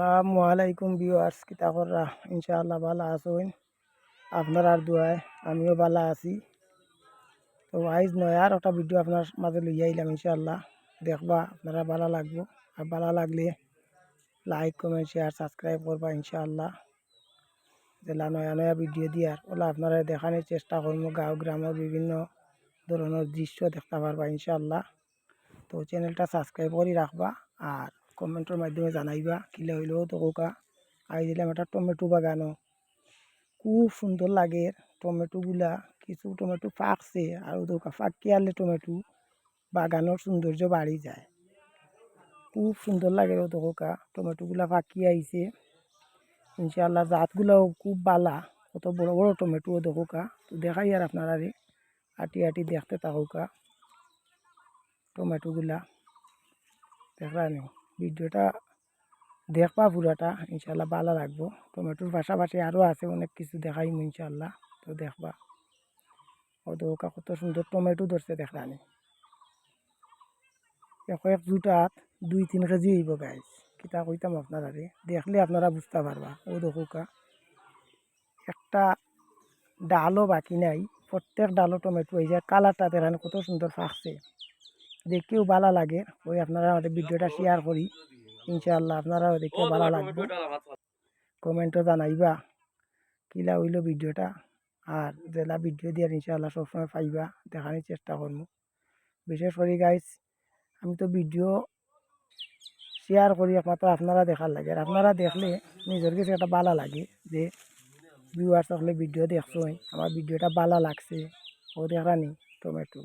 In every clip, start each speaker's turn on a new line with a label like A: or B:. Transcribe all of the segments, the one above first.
A: আসসালামু আলাইকুম ভিউয়ার্স কিতা কররা ইনশাআল্লাহ ভালো আছেন। আপনার আর দোয়ায়, আমিও ভালো আছি। তো আইজ নয় আর একটা ভিডিও আপনার মাঝে লইয়া আইলাম ইনশাআল্লাহ। দেখবা, আপনারা ভালো লাগবো। আর ভালো লাগলে লাইক কমেন্ট শেয়ার সাবস্ক্রাইব করবা ইনশাআল্লাহ। জেলা নয়া নয়া ভিডিও দিয়ার, ওলা আপনারা দেখানোর চেষ্টা করব। গাঁও, গ্রামের বিভিন্ন ধরনের দৃশ্য দেখতে পারবা ইনশাআল্লাহ। তো চ্যানেলটা সাবস্ক্রাইব করে রাখবা। আর কমেন্টের মাধ্যমে জানাইবা কিলে হইলেও তো কোকা আই দিলাম একটা টমেটো বাগানও খুব সুন্দর লাগে টমেটোগুলা, কিছু টমেটো পাকছে আর দোকা ফাঁকি আনলে টমেটো বাগানোর সৌন্দর্য বাড়ি যায়। খুব সুন্দর লাগে ও কোকা টমেটোগুলা ফাঁকি আইছে ইনশাআল্লাহ জাতগুলাও খুব বালা, কত বড় বড় টমেটো দেখোকা তো দেখাই আর আপনারা রে আটি আটি দেখতে থাকুকা টমেটোগুলা। দেখলানি ভিডিওটা দেখবা পুরাটা ইনশাল্লাহ ভালো লাগবো। টমেটোর পাশাপাশি আরও আছে অনেক কিছু দেখাইম ইনশাল্লাহ তো দেখবা। ও দৌকা কত সুন্দর টমেটো ধরছে দেখলানি এক এক জুটাত দুই তিন কেজি হইব গাইজ কিতা কইতাম আপনারা দেখলে আপনারা বুঝতে পারবা। ও দেখোকা একটা ডালও বাকি নাই। প্রত্যেক ডালও টমেটো হয়ে যায়। কালারটা দেখানে কত সুন্দর ফাঁকছে দেখতেও ভালো লাগে। ওই আপনারা আমাদের ভিডিওটা শেয়ার করি, ইনশাআল্লাহ আপনারা দেখতে ভালো লাগবে। কমেন্টও জানাইবা কিলা হইল ভিডিওটা? আর জেলা ভিডিও দিয়ে ইনশাআল্লাহ সবসময় পাইবা, দেখানোর চেষ্টা করব। বিশেষ করে গাইজ আমি তো ভিডিও শেয়ার করি একমাত্র আপনারা দেখার লাগে। আর আপনারা দেখলে নিজের কাছে একটা ভালো লাগে যে ভিউয়ার্স সকলে ভিডিও দেখছোই, আমার ভিডিওটা ভালো লাগছে, ও দেখানি টমেটো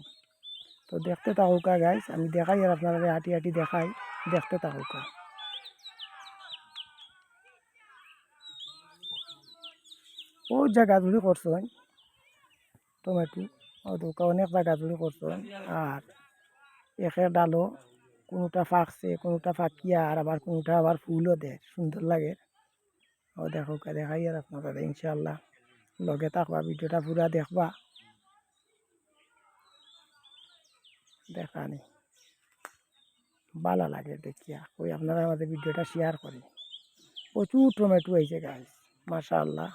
A: তো দেখতে থাকুকা গাইস আমি দেখাই আর আপনারা হাঁটি হাঁটি দেখাই। দেখতে থাকুকা ও জায়গা জুড়ি করছেন টমেটো অনেক জায়গা জুড়ি করছেন আর একের ডালও, কোনোটা ফাঁকছে, কোনোটা ফাঁকিয়া, আর আবার কোনোটা আবার ফুলও দেয় সুন্দর লাগে। ও, দেখো, দেখাই আর আপনারা ইনশাল্লাহ লগে থাকবা, ভিডিওটা পুরা দেখবা। দেখানি ভালো লাগে দেখিয়া ওই আপনারা আমাদের ভিডিওটা শেয়ার করি প্রচুর টমেটো হয়েছে গাছ আল্লাহ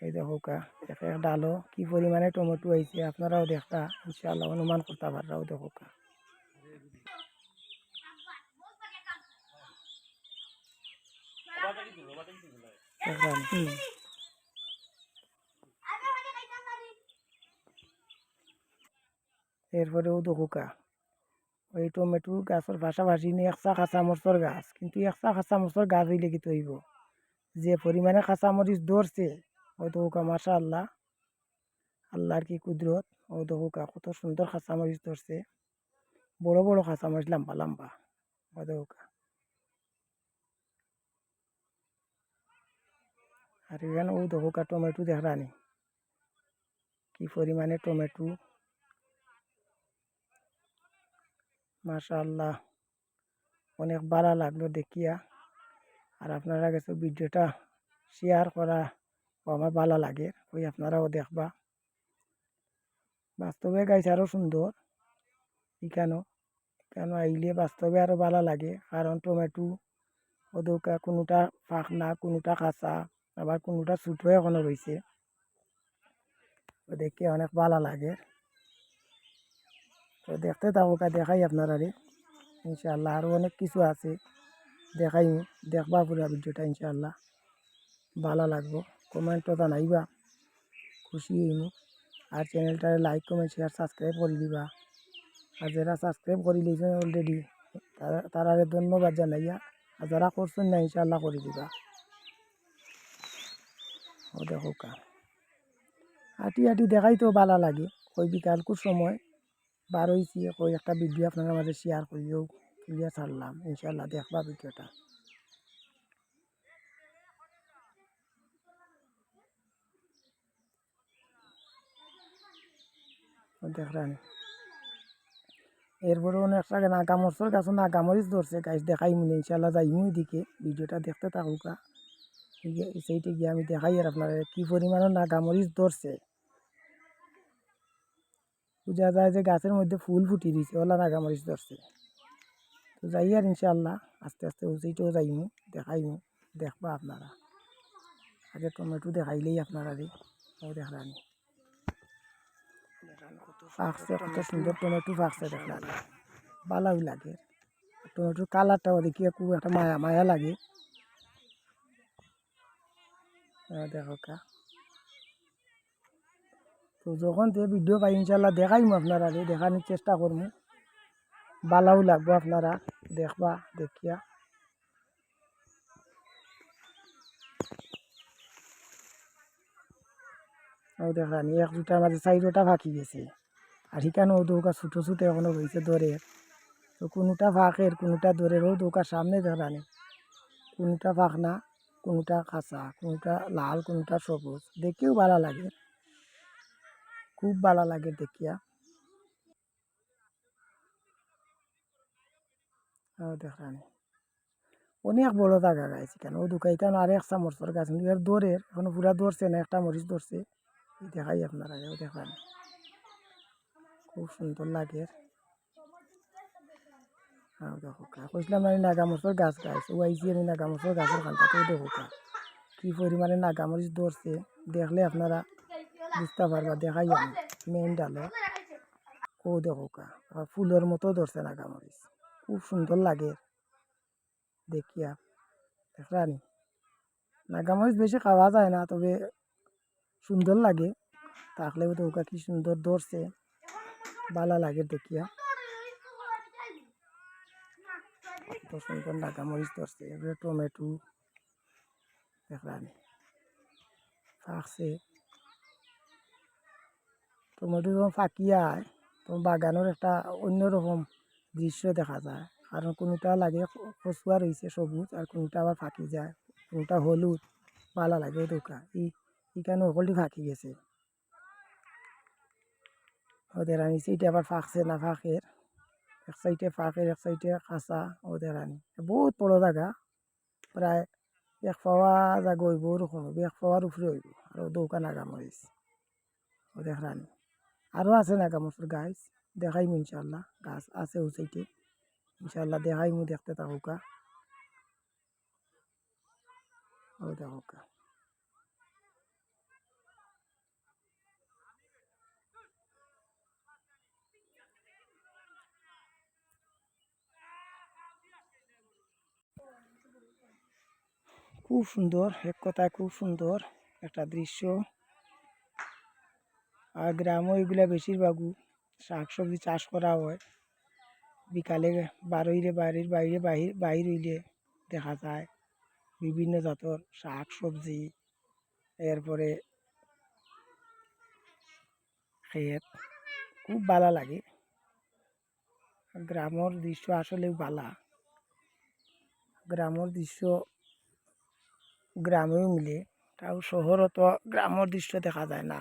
A: এই দেখো কা এক ডালো কি পরিমাণে টমেটো হয়েছে আপনারাও দেখা ইনশাআল্লাহ অনুমান করতে পাররাও দেখো কা। দেখান, হুম। এরপরেও দেখুকা ওই টমেটো গাছের পাশাপাশি নিয়ে একশা কাঁচামরিচর গাছ। কিন্তু একশা কাঁচামরিচর গাছ হইলে কি তৈব? যে পরিমাণে কাঁচামরিচ ধরছে ওই দেখুকা মাসা আল্লাহ আল্লাহর কি কুদরত, ও দেখুকা কত সুন্দর কাঁচামরিচ ধরছে। বড় বড় কাঁচামরিচ লম্বা লম্বা, ও দেখুকা আর এখানে ও দেখুকা টমেটো দেখরানি কি পরিমাণে টমেটো। মাশাআল্লাহ। অনেক ভালো লাগল দেখিয়া। আর আপনারা কাছে ভিডিওটা শেয়ার করা আমার ভালো লাগে, ওই আপনারাও দেখবা। বাস্তবে গাইছে আরও সুন্দর। এখানেও কেন আইলে বাস্তবে আরও ভালো লাগে। কারণ টমেটো, ওদৌকা কোনোটা পাকনা কোনোটা কাঁচা, আবার কোনোটা ছোটো এখনও রয়েছে দেখে অনেক ভালো লাগে। তো দেখতে থাকুকা দেখাই আপনারা রে ইনশাআল্লাহ আরও অনেক কিছু আছে। দেখাই দেখবা পুরা ভিডিওটা ইনশাআল্লাহ। ভালো লাগবো কমেন্টও জানাইবা। খুশি হইমু। আর চ্যানেলটারে লাইক কমেন্ট শেয়ার সাবস্ক্রাইব করে দিবা। আর যারা সাবস্ক্রাইব করে লিয়েছেন অলরেডি তারা তারারে ধন্যবাদ জানাইয়া। আর যারা করছেন না, ইনশাআল্লাহ করে দিবা। ও দেখো কা। হাঁটি হাঁটি দেখাই তো ভালো লাগে। ওই বিকালকুর সময়। বার হয়েছি ওই একটা ভিডিও আপনার মাঝে শেয়ার করিও তুলিয়া ছাড়লাম। ইনশাল্লাহ দেখবা ভিডিওটা দেখলেন। এরপরে অনেক জায়গায় নাগামরিচর গাছও নাগামরিচ ধরছে। গাছ দেখাই মনে ইনশাল্লাহ যাইমু এদিকে। ভিডিওটা দেখতে থাকুকা সেইটা গিয়ে আমি দেখাই আর আপনার কী পরিমাণে নাগামরিচ ধরছে। বোঝা যায় যে গাছের মধ্যে ফুল ফুটি দিছে ওলা নাগামরিচ ধরছে। তো যাই আর ইনশাল্লাহ আস্তে আস্তে উচিটাও যাইমু, দেখাইমু, দেখবা আপনারা। আগে টমেটো দেখাইলেই আপনারা রে ও দেখলানি। ফাঁকছে, কত সুন্দর টমেটো ফাঁকছে দেখলাম ভালোই লাগে। টমেটোর কালারটাও দেখি, খুব একটা মায়া মায়া লাগে। দেখো কা। তো যখন যে ভিডিও পাই ইনশাল্লাহ দেখাইমু আপনারা দেখানোর চেষ্টা করব ভালোও লাগবো আপনারা, দেখবা, দেখিয়া। ও দেখানি এক দুটার মাঝে চাইরোটা ফাঁকি গেছে। আর সেখানেও দৌকা ছোটো ছোটো এখনও রয়েছে দরের তো কোনোটা ফাঁকের, কোনোটা দরের ও দৌকার সামনে দেখানি কোনোটা ফাঁক না, কোনোটা কাঁচা, কোনোটা লাল, কোনোটা সবুজ। দেখেও ভালো লাগে। খুব ভালো লাগে দেখিয়া। দেখানি অনেক বড় জায়গা গাছ কেন? ও দোকাই কেন? আর একটা মরচর গাছ এর দৌড়ের এখনও পুরা ধরছে না, একটা মরিচ ধরছে দেখাই আপনারা ও দেখান খুব সুন্দর লাগে। হ্যাঁ দেখো কা কইছিলাম আমি নাগামরিচর গাছ গাছ ও আইসি আমি নাগামরিচর গাছের খানটাতেও দেখো কা পরিমাণে নাগামরিচ ধরছে দেখলে আপনারা বুঝতে পারবা দেখাই আমি। মেন ডালে ও দেখো কা ফুলের মতো ধরছে নাগামরিচ খুব সুন্দর লাগে। দেখিয়া দেখলানি নাগামরিচ বেশি খাওয়া যায় না, তবে সুন্দর লাগে। থাকলেও তো ওকা কি সুন্দর ধরছে। ভালো লাগে দেখিয়া। কত সুন্দর নাগামরিচ ধরছে। এবারে টমেটো। দেখলানি ফাঁকছে। টমেটো যখন হয় তখন বাগানের একটা অন্যরকম দৃশ্য দেখা যায়। কারণ কোনোটা লাগে কচুয়া রয়েছে সবুজ আর কোনোটা আবার ফাঁকি যায়। কোনোটা হলুদ ভালো লাগে দোকা ই এখানে সকলটি ফাঁকি গেছে? ওদের আনি সেইটা আবার ফাঁকছে না ফাঁকের, এক সাইডে ফাঁকের, এক সাইডে কাঁচা ওদের আনি বহুত বড় জায়গা প্রায় এক পাওয়া জায়গা হইব ওরকম হইব। এক পাওয়ার উপরে হইব। আর দৌকা নাগামরিচ ও দেখলানি আরও আছে নাগামরিচের গাছ? দেখাইমু ইনশাল্লাহ গাছ আছে সাইডে ইনশাল্লাহ দেখাইমু, দেখতে থাকুকা ও দেখুকা খুব সুন্দর, এক কথায় খুব সুন্দর একটা দৃশ্য। আর গ্রামও এগুলা বেশিরভাগও শাক সবজি চাষ করা হয়। বিকালে বারোইরে বাড়ির বাইরে বাহির বাহির হইলে দেখা যায় বিভিন্ন জাতর শাক সবজি এরপরে ক্ষেত খুব ভালো লাগে। গ্রামের দৃশ্য আসলেও ভালা গ্রামের দৃশ্য গ্রামেও মিলে, তাও শহরও তো গ্রামের দৃশ্য দেখা যায় না।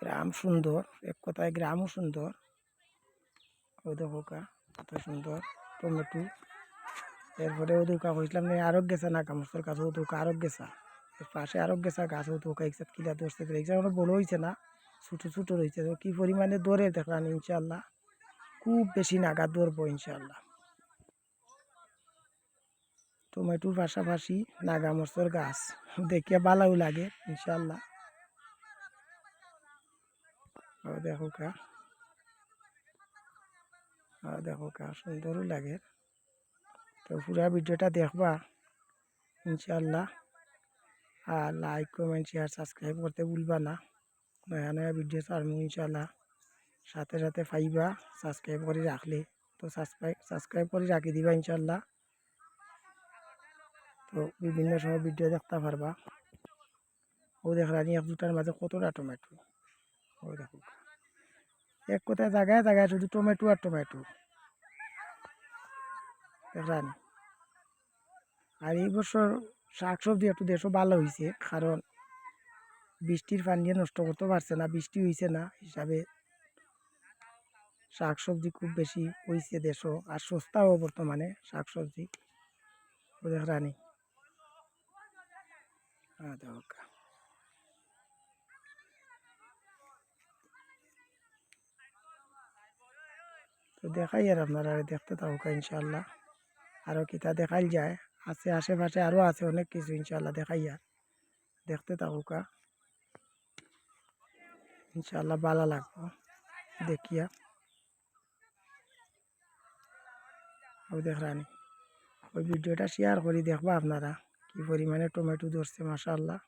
A: গ্রাম সুন্দর, এক কথায় গ্রামও সুন্দর। ওই কত সুন্দর, টমেটো। এরপরে ও দোকা কইছিলাম না আরও গেছা না গামছর গাছ ও দোকা আরও গেছা এর পাশে আরও গেছা গাছ ও দোকা একসাথ কিলা ধরছে একসাথ অনেক বড় হয়েছে না, ছোটো ছোটো রয়েছে তো কী পরিমাণে দৌড়ে দেখলাম ইনশাল্লাহ খুব বেশি নাগা দৌড়বো ইনশাল্লাহ টমেটোর পাশাপাশি নাগা নাগামরচর গাছ, দেখিয়া ভালোও লাগে ইনশাল্লাহ ও দেখো কা দেখো কা সুন্দরও লাগে। তো পুরা ভিডিওটা দেখবা ইনশাল্লাহ আর লাইক কমেন্ট শেয়ার সাবস্ক্রাইব করতে ভুলবা না। নয়া নয়া ভিডিও ছাড়মু ইনশাল্লাহ সাথে সাথে পাইবা সাবস্ক্রাইব করে রাখলে। তো সাবস্ক্রাইব সাবস্ক্রাইব করে রাখি দিবা ইনশাল্লাহ তো বিভিন্ন সময় ভিডিও দেখতে পারবা। ও দেখলানি এক দুটার মাঝে কতটা টমেটো ও দেখো। এক কথায় জায়গায় জায়গায় শুধু টমেটো আর টমেটো। দেখলানি আর এই বছর শাক সবজি একটু দেশও ভালো হয়েছে কারণ বৃষ্টির পানি দিয়ে নষ্ট করতে পারছে না, বৃষ্টি হয়েছে না, হিসাবে শাক সবজি খুব বেশি হয়েছে দেশও, আর সস্তাও বর্তমানে শাক সবজি দেখলানি হ্যাঁ তো দেখাই আর আপনারা দেখতে থাকুক ইনশাল্লাহ আরও কিতা দেখাইল যায়। আছে, আশেপাশে আরও আছে অনেক কিছু ইনশাল্লাহ দেখাই আর। দেখতে থাকুক ইনশাল্লাহ ভালো লাগবো। দেখিয়া ও দেখরানি ওই ভিডিওটা শেয়ার করি, দেখবা আপনারা কি পরিমাণে টমেটো ধরছে মাশাল্লাহ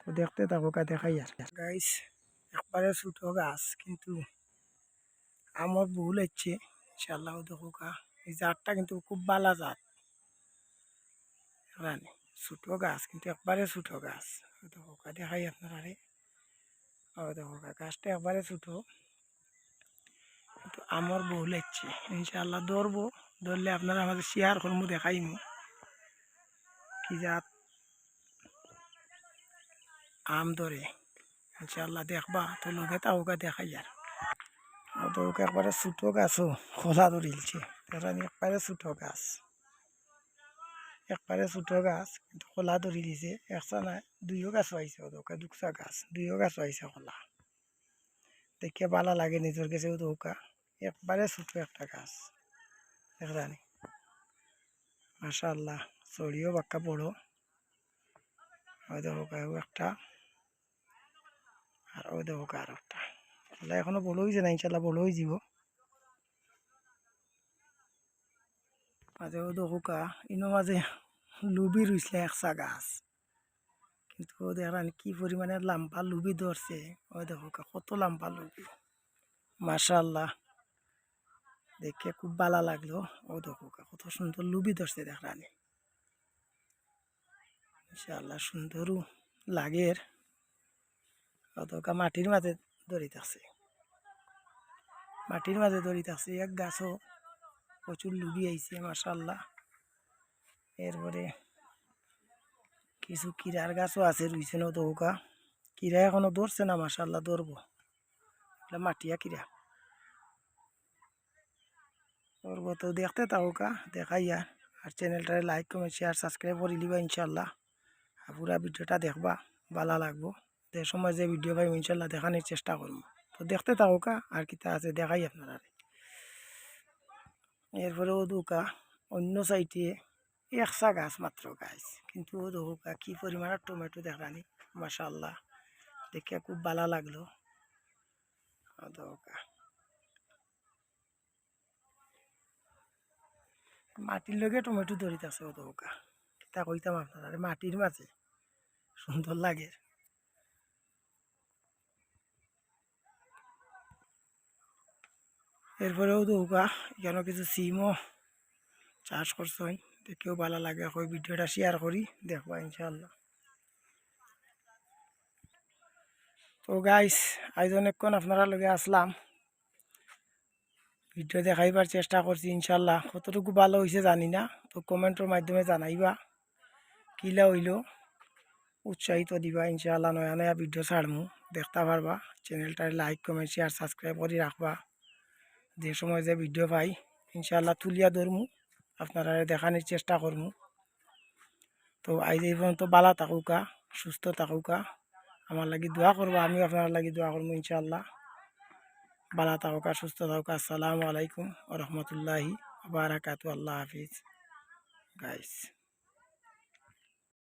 A: তো দেখতে থাকুক দেখাই আর। গাইস একবারে ছোটো গাছ কিন্তু আমার ভুল হচ্ছে ইনশাল্লাহ দেখুক এই জাতটা কিন্তু খুব ভালো জাত। ছোটো গাছ, কিন্তু একবারে ছোটো গাছ। দেখুক দেখাই আপনারা রে। ও দেখুক গাছটা একবারে ছোটো। কিন্তু আমার বহু লাগছে ইনশাল্লাহ ধরবো, ধরলে আপনারা আমাদের শেয়ার করব, দেখাইমু। কি জাত? আম ধরে ইনশাল্লাহ দেখবা, তো লোকে তাওকা দেখাই আর। তো একবারে ছোটো গাছও খোলা ধরিলছে। তারা একবারে ছোটো গাছ। একবারে ছোটো গাছ, কিন্তু খোলা ধরি দিছে। একসা নাই, দুইও গাছ আইছে ওকে দুকসা গাছ, দুইও গাছ আইছে খোলা। দেখে ভালো লাগে নিজের কাছে দৌকা একবারে ছোটো একটা গাছ দেখলানি মাশাল্লাহ চড়িও বাক্কা বড়। ওই দেখো একটা, আর ওই দেখো আর একটা তাহলে এখনও বড় হয়েছে না ইনশাল্লাহ বড় হয়ে যাব মাঝে ও দেখো কা ইনো মাঝে লুবি রুইছিল একসা গাছ। কিন্তু ও দেখলাম কি পরিমাণে লাম্বা লুবি ধরছে। ওই দেখো কা কত লাম্বা লুবি। মাশাল্লাহ দেখে খুব ভালো লাগল। ও দেখো কত সুন্দর লুবি ধরছে দেখলানি ইনশাল্লাহ সুন্দরও লাগের। অতকা মাটির মাঝে দড়ি থাকছে মাটির মাঝে দড়ি থাকছে এক গাছও প্রচুর লুবি আইছে মাসাল্লাহ এরপরে কিছু কিরার গাছও আছে রুইছে না দৌকা কিরা এখনও ধরছে না মাসাল্লাহ ধরবো। এগুলা মাটিয়া কিরা। ধরবো তো, দেখতে তাওকা দেখাইয়া আর। চ্যানেলটারে লাইক, কমেন্ট, শেয়ার, সাবস্ক্রাইব করে দিবা ইনশাল্লাহ পুরা ভিডিওটা দেখবা, ভালো লাগবো। যে সময় যে ভিডিও পাই ইনশাল্লাহ দেখানোর চেষ্টা করব। তো দেখতে থাকুকা আর কিতা আছে দেখাই আপনারা এরপরে ও দুকা অন্য সাইডে একসা গাছ মাত্র গাছ কিন্তু ও দুকা কি পরিমাণের টমেটো দেখানি মাসাল্লাহ দেখে খুব ভালো লাগল মাটির লগে টমেটো ধরিতেছে ও দুকা তা কইতাম আপনারা মাটির মাঝে সুন্দর লাগে এরপরেও দৌকা এখানে কিছু সিমও চাষ করছেন দেখেও ভালো লাগে ওই ভিডিওটা শেয়ার করি দেখবা ইনশাল্লাহ তো গাইস আজ অনেকক্ষণ আপনারা লগে আসলাম। ভিডিও দেখাইবার চেষ্টা করছি ইনশাল্লাহ কতটুকু ভালো হয়েছে জানি না, তো কমেন্টের মাধ্যমে জানাইবা কিলা হইল। উৎসাহিত দিবা ইনশাল্লাহ নয়া নয়া ভিডিও ছাড়মু, দেখতে পারবা। চ্যানেলটার লাইক কমেন্ট শেয়ার সাবস্ক্রাইব করে রাখবা। যে সময় যে ভিডিও পাই ইনশাল্লাহ তুলিয়া ধরমু, আপনারা দেখানোর চেষ্টা করমু। তো আজ এই পর্যন্ত বালা থাকুকা, সুস্থ থাকুকা। আমার লাগি দোয়া করব, আমি আপনার লাগি দোয়া করব ইনশাল্লাহ বালা থাকুকা, সুস্থ থাকুকা, আসসালামু আলাইকুম রহমতুল্লাহি বারাকাতু আল্লাহ হাফিজ। গাইস